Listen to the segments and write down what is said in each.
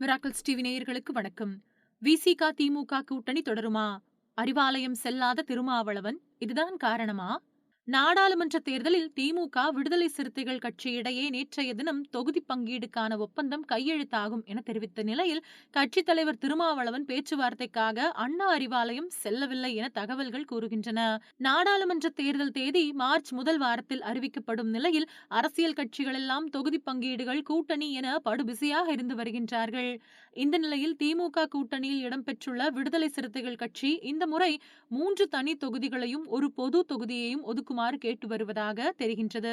Miracles TV நேயர்களுக்கு வணக்கம். விசிக திமுக கூட்டணி தொடருமா? அறிவாலயம் செல்லாத திருமாவளவன் இதுதான் காரணமா? நாடாளுமன்ற தேர்தலில் திமுக விடுதலை சிறுத்தைகள் கட்சியிடையே நேற்றைய தினம் தொகுதி பங்கீடுக்கான ஒப்பந்தம் கையெழுத்தாகும் என தெரிவித்த நிலையில் கட்சித் தலைவர் திருமாவளவன் பேச்சுவார்த்தைக்காக அண்ணா அறிவாலயம் செல்லவில்லை என தகவல்கள் கூறுகின்றன. நாடாளுமன்ற தேர்தல் தேதி மார்ச் முதல் வாரத்தில் அறிவிக்கப்படும் நிலையில் அரசியல் கட்சிகள் எல்லாம் தொகுதி பங்கீடுகள் கூட்டணி என படுபிசியாக இருந்து வருகின்றார்கள். இந்த நிலையில் திமுக கூட்டணியில் இடம்பெற்றுள்ள விடுதலை சிறுத்தைகள் கட்சி இந்த முறை மூன்று தனி தொகுதிகளையும் ஒரு பொது தொகுதியையும் ஒதுக்குமாறு கேட்டு வருவதாக தெரிகின்றது.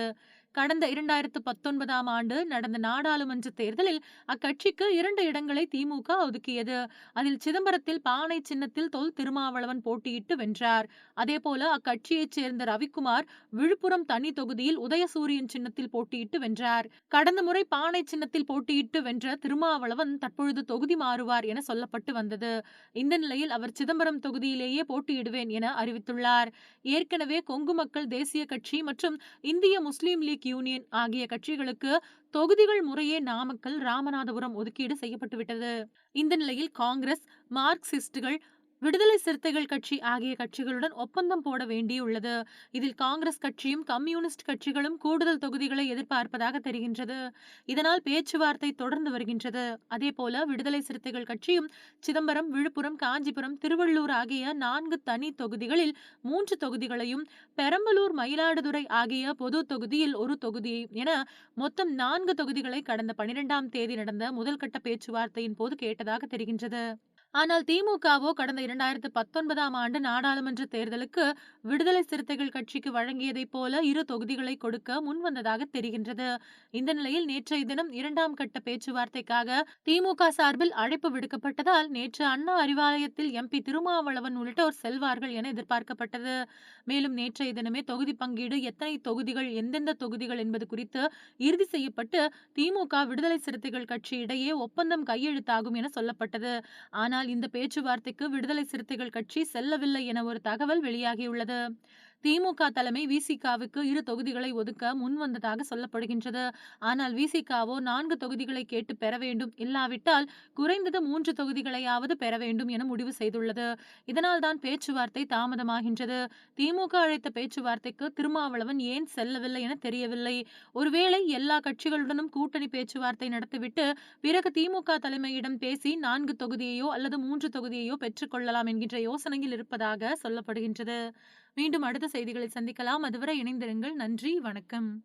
கடந்த இரண்டாயிரத்து பத்தொன்பதாம் ஆண்டு நடந்த நாடாளுமன்ற தேர்தலில் அக்கட்சிக்கு இரண்டு இடங்களை திமுக ஒதுக்கியது. அதில் சிதம்பரத்தில் பானை சின்னத்தில் தொல் திருமாவளவன் போட்டியிட்டு வென்றார். அதேபோல அக்கட்சியைச் சேர்ந்த ரவிக்குமார் விழுப்புரம் தனி தொகுதியில் உதயசூரியன் சின்னத்தில் போட்டியிட்டு வென்றார். கடந்த முறை பானை சின்னத்தில் போட்டியிட்டு வென்ற திருமாவளவன் தற்பொழுது தொகுதி மாறுவார் என சொல்லப்பட்டு வந்தது. இந்த நிலையில் அவர் சிதம்பரம் தொகுதியிலேயே போட்டியிடுவேன் என அறிவித்துள்ளார். ஏற்கனவே கொங்கு மக்கள் தேசிய கட்சி மற்றும் இந்திய முஸ்லீம் லீக் யூனியன் ஆகிய கட்சிகளுக்கு தொகுதிகள் முறையே நாமக்கல் ராமநாதபுரம் ஒதுக்கீடு செய்யப்பட்டுவிட்டது. இந்த நிலையில் காங்கிரஸ் மார்க்சிஸ்டுகள் விடுதலை சிறுத்தைகள் கட்சி ஆகிய கட்சிகளுடன் ஒப்பந்தம் போட வேண்டியுள்ளது. இதில் காங்கிரஸ் கட்சியும் கம்யூனிஸ்ட் கட்சிகளும் கூடுதல் தொகுதிகளை எதிர்பார்ப்பதாக தெரிகின்றது. இதனால் பேச்சுவார்த்தை தொடர்ந்து வருகின்றது. அதேபோல விடுதலை சிறுத்தைகள் கட்சியும் சிதம்பரம் விழுப்புரம் காஞ்சிபுரம் திருவள்ளூர் ஆகிய நான்கு தனி தொகுதிகளில் மூன்று தொகுதிகளையும் பெரம்பலூர் மயிலாடுதுறை ஆகிய பொது தொகுதியில் ஒரு தொகுதியையும் என மொத்தம் நான்கு தொகுதிகளை கடந்த பனிரெண்டாம் தேதி நடந்த முதல்கட்ட பேச்சுவார்த்தையின் போது கேட்டதாக தெரிகின்றது. ஆனால் திமுகவோ கடந்த இரண்டாயிரத்து பத்தொன்பதாம் ஆண்டு நாடாளுமன்ற தேர்தலுக்கு விடுதலை சிறுத்தைகள் கட்சிக்கு வழங்கியதைப் போல இரு தொகுதிகளை கொடுக்க முன்வந்ததாக தெரிகின்றது. இந்த நிலையில் நேற்றைய தினம் இரண்டாம் கட்ட பேச்சுவார்த்தைக்காக திமுக சார்பில் அழைப்பு விடுக்கப்பட்டதால் நேற்று அண்ணா அறிவாலயத்தில் எம்பி திருமாவளவன் உள்ளிட்டோர் செல்வார்கள் என எதிர்பார்க்கப்பட்டது. மேலும் நேற்றைய தினமே தொகுதி பங்கீடு எத்தனை தொகுதிகள் எந்தெந்த தொகுதிகள் என்பது குறித்து இறுதி செய்யப்பட்டு திமுக விடுதலை சிறுத்தைகள் கட்சி இடையே ஒப்பந்தம் கையெழுத்தாகும் என சொல்லப்பட்டது. ஆனால் ஆனால் இந்த பேச்சுவார்த்தைக்கு விடுதலை சிறுத்தைகள் கட்சி செல்லவில்லை என ஒரு தகவல் வெளியாகியுள்ளது. திமுக தலைமை விசிகாவுக்கு இரு தொகுதிகளை ஒதுக்க முன்வந்ததாக சொல்லப்படுகின்றது. ஆனால் விசிகாவோ நான்கு தொகுதிகளை கேட்டு பெற வேண்டும். இல்லாவிட்டால் குறைந்தது மூன்று தொகுதிகளையாவது பெற வேண்டும் என முடிவு செய்துள்ளது. இதனால் தான் பேச்சுவார்த்தை தாமதமாகின்றது. திமுக அழைத்த பேச்சுவார்த்தைக்கு திருமாவளவன் ஏன் செல்லவில்லை என தெரியவில்லை. ஒருவேளை எல்லா கட்சிகளுடனும் கூட்டணி பேச்சுவார்த்தை நடத்திவிட்டு பிறகு திமுக தலைமையிடம் பேசி நான்கு தொகுதியையோ அல்லது மூன்று தொகுதியையோ பெற்றுக்கொள்ளலாம் என்கின்ற யோசனையில் இருப்பதாக சொல்லப்படுகின்றது. மீண்டும் அடுத்த செய்திகளை சந்திக்கலாம். அதுவரை இணைந்திருங்கள். நன்றி. வணக்கம்.